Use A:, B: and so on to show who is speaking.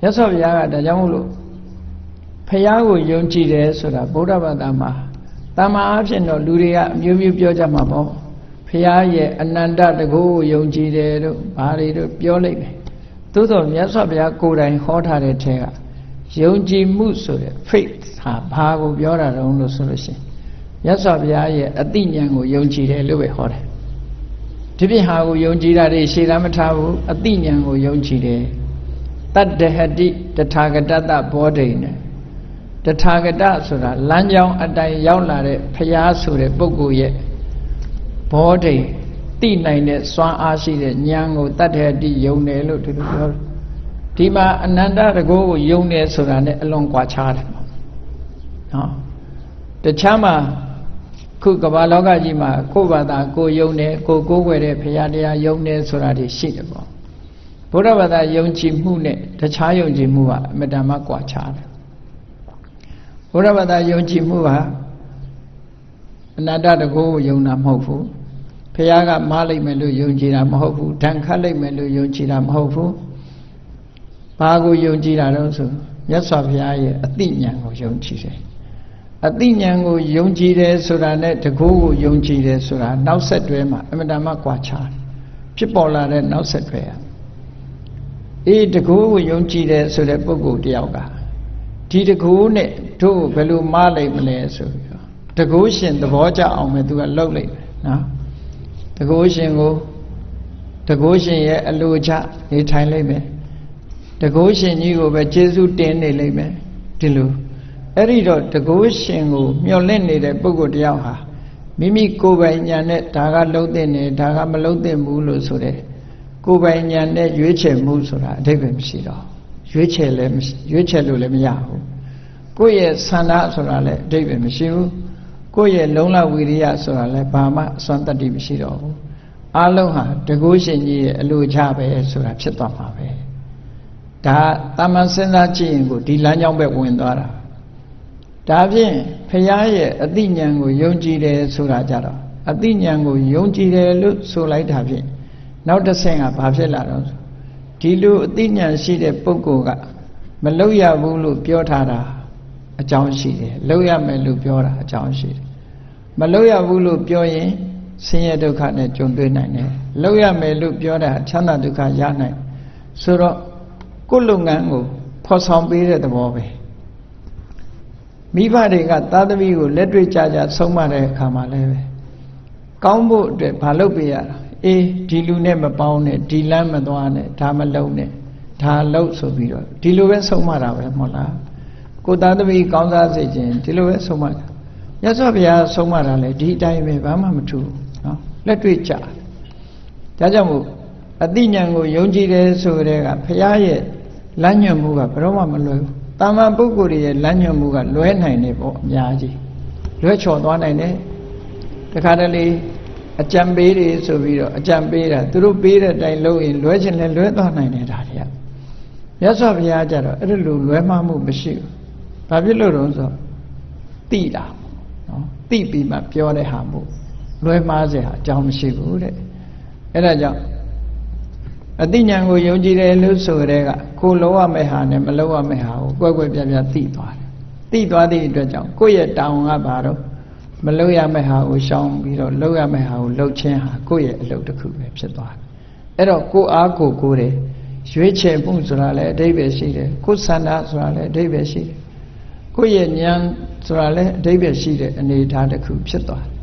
A: မြတ်စွာဘုရားကဒါကြောင့်မို့လို့ဖះကိုယုံကြည်တယ်ဆိုတာဗုဒ္ဓဘာသာမှာတာမန်အဖြစ်တော့လူတွေကအမျိုးမျိုးပြောကြမှာပေါ့ဖះရဲ့အနန္တတကူကိုယုံကြည်တယ်တို့ဘာတွေတို့ပြောလိုက်တယ်သို့တော်မြတ်စွာဘုရားကိုယ်တိုင်ဟောထားတဲ့ထဲကယုံကြည်မှုဆိုတဲ့ faith ဟာဘာကိုပြောတာတုံးလို့ဆိုလို့ရှိရင်မြတ်စွာဘုရားရဲ့အသိဉာဏ်ကိုယုံကြည်တယ်လို့ပဲဟောတယ်ဒီပြင်ဟာကိုယုံကြည်တာတွေရှေ့သားမထားဘူးအသိဉာဏ်ကိုယုံကြည်တယ် တတ္တဟတိတထာဂတတဘောဓိနဲ့တထာဂတဆိုတာလမ်းကြောင်းအတိုင်းရောက်လာတဲ့ဖရာဆိုတဲ့ပုဂ္ဂိုလ်ရဲ့ဘောဓိသိနိုင်တဲ့စွမ်းအားရှိတဲ့ဉာဏ်ကိုတတ္တဟတိယုံတယ်လို့ဒီလိုပြောတယ်ဒီမှာအနန္တတကောကိုယုံတယ်ဆိုတာ ਨੇ အလွန်ကွာခြားတယ်ပေါ့နော်တခြားမှာခုကမ္ဘာလောကကြီးမှာကိုယ့်ဘာသာကိုယုံတယ်ကိုကိုးကွယ်တဲ့ဘုရားတရားယုံတယ်ဆိုတာတွေရှိတယ်ပေါ့ ဘုရားဘာသာယုံကြည်မှုနဲ့တခြားယုံကြည်မှုကအမတန်မှကွာခြားတယ်ဘုရားဘာသာယုံကြည်မှုကအနတ္တတကောကိုယုံတာမဟုတ်ဘူးဘုရားကမားလိုက်မယ်လို့ယုံကြည်တာမဟုတ်ဘူးဓာန်ခတ်လိုက်မယ်လို့ယုံကြည်တာမဟုတ်ဘူးဘာကိုယုံကြည်တာတော့ဆိုမြတ်စွာဘုရားရဲ့အသိဉာဏ်ကိုယုံကြည်တယ်အသိဉာဏ်ကိုယုံကြည်တယ်ဆိုတာနဲ့တကူကိုယုံကြည်တယ်ဆိုတာနောက်ဆက်တွဲမှာအမှန်တမ်းကွာခြားတယ်ဖြစ်ပေါ်လာတဲ့နောက်ဆက်တွဲอ่ะ အေးတကူကိုယုံကြည်တယ်ဆိုတဲ့ပုဂ္ဂိုလ်တယောက်ကဒီတကူနဲ့တို့ဘယ်လိုမားလိုက်မလဲဆိုပြီးတော့တကူရှင်သဘောကျအောင်ပဲသူကလှုပ်လိုက်တယ်နော်တကူရှင်ကိုတကူရှင်ရဲ့အလိုချနေထိုင်လိုက်မယ်တကုရှင်ကြီးကိုပဲကျေးဇူးတင်နေလိမ့်မယ်ဒီလိုအဲ့ဒီတော့တကုရှင်ကိုမျှော်လင့်နေတဲ့ပုဂ္ဂိုလ်တယောက်ဟာမိမိကိုယ်ပိုင်ညာနဲ့ဒါကလှုပ်တဲ့နေဒါကမလှုပ်တဲ့ဘူးလို့ဆိုတဲ့ ကိုယ်ပိုင်ညာနဲ့ရွေးချယ်မှုဆိုတာအဓိပ္ပာယ်မရှိတော့ရွေးချယ်လည်းရွေးချယ်လို့လည်းမရဘူးကိုယ့်ရဲ့ဆန္ဒဆိုတာလည်းအဓိပ္ပာယ်မရှိဘူးကိုယ့်ရဲ့လုံလဝိရိယဆိုတာလည်းဘာမှအစွမ်းတတ္တိမရှိတော့ဘူးအလုံးဟာတကုရှင်ကြီးရဲ့အလိုချပဲဆိုတာဖြစ်သွားမှာပဲဒါတာမန်စဉ်းစားကြည့်ရင်ကိုဒီလမ်းကြောင်းပဲဝင်သွားတာဒါဖြင့်ဖရာရဲ့အသိဉာဏ်ကိုယုံကြည်တယ်ဆိုတာကြတော့အသိဉာဏ်ကိုယုံကြည်တယ်လို့ဆိုလိုက်တာဖြင့် နောက်တစ်ဆင့်ကဘာဖြစ်လာတော့ဒီလိုအသိဉာဏ်ရှိတဲ့ပုဂ္ဂိုလ်ကမလောက်ရဘူးလို့ပြောထားတာအကြောင်းရှိတယ်လောက်ရမယ်လို့ပြောတာအကြောင်းရှိတယ်မလောက်ရဘူးလို့ပြောရင်ဆင်းရဲဒုက္ခနဲ့ကြုံတွေ့နိုင်တယ်လောက်ရမယ်လို့ပြောတာချမ်းသာဒုက္ခရနိုင်ဆိုတော့ကိုယ်လုပ်ငန်းကိုဖော်ဆောင်ပေးတဲ့သဘောပဲမိဘတွေကသားသမီးကိုလက်တွေ့ကြကြဆုံးမတဲ့အခါမှာလည်းပဲကောင်းဖို့အတွက်မလုပ်ပေးရတာ အေးဒီလူနဲ့မပေါင်းနဲ့ဒီလမ်းမသွားနဲ့ဒါမလုံးနဲ့ဒါလုံးဆိုပြီးတော့ဒီလိုပဲဆုံးမတာပဲမဟုတ်လားကိုသားသမီးကောင်းစားစေခြင်းဒီလိုပဲဆုံးမတာရသော်ဘုရားဆုံးမတာလေဒီအတိုင်းပဲဘာမှမထူးနော်လက်တွေ့ကြဒါကြောင့်မို့အတိညာဏ်ကိုယုံကြည်တယ်ဆိုတဲ့ကဘုရားရဲ့လမ်းညွှန်မှုကဘယ်တော့မှမလွယ်ဘူး။တာမန်ပုဂ္ဂိုလ်ရဲ့လမ်းညွှန်မှုကလွဲနိုင်တယ်ပေါ့အများကြီး။လွဲချော်သွားနိုင်တယ်။တခါတလေ အကြံပေးတွေဆိုပြီးတော့အကြံပေးတာသူတို့ပေးတဲ့အတိုင်းလုပ်ရင်လွဲချင်လဲလွဲသွားနိုင်တယ်ဒါတွေက။မြတ်စွာဘုရားကြတော့အဲ့လိုလွဲမှားမှုမရှိဘူး။ဘာဖြစ်လို့တော့ဆိုတိတာနော်။တိပြီးမှပြောတဲ့ဟာမို့လွဲမှားစေဟာအကြောင်းမရှိဘူးတဲ့။အဲ့ဒါကြောင့်အသိဉာဏ်ကိုယုံကြည်တယ်လို့ဆိုတဲ့ကကိုလောရမယ့်ဟာနဲ့မလောရမယ့်ဟာကိုကွက်ကွက်ပြပြသိသွားတယ်သိသွားသည့်အတွက်ကြောင့်ကိုယ့်ရဲ့တောင်းကဘာတော့ မလောရမယ့်ဟာကိုရှောင်ပြီးတော့လောရမယ့်ဟာကိုလှုပ်ခြင်းဟာကိုယ့်ရဲ့အလုပ်တစ်ခုပဲဖြစ်သွားတယ်အဲ့တော့ကိုအားကိုကိုတယ်ရွေးချယ်မှုဆိုတာလည်းအဓိပ္ပာယ်ရှိတယ်ကိုယ်ဆန္ဒဆိုတာလည်းအဓိပ္ပာယ်ရှိတယ်ကိုယ့်ရဲ့ဉာဏ်ဆိုတာလည်းအဓိပ္ပာယ်ရှိတဲ့အနေအထားတစ်ခုဖြစ်သွားတယ်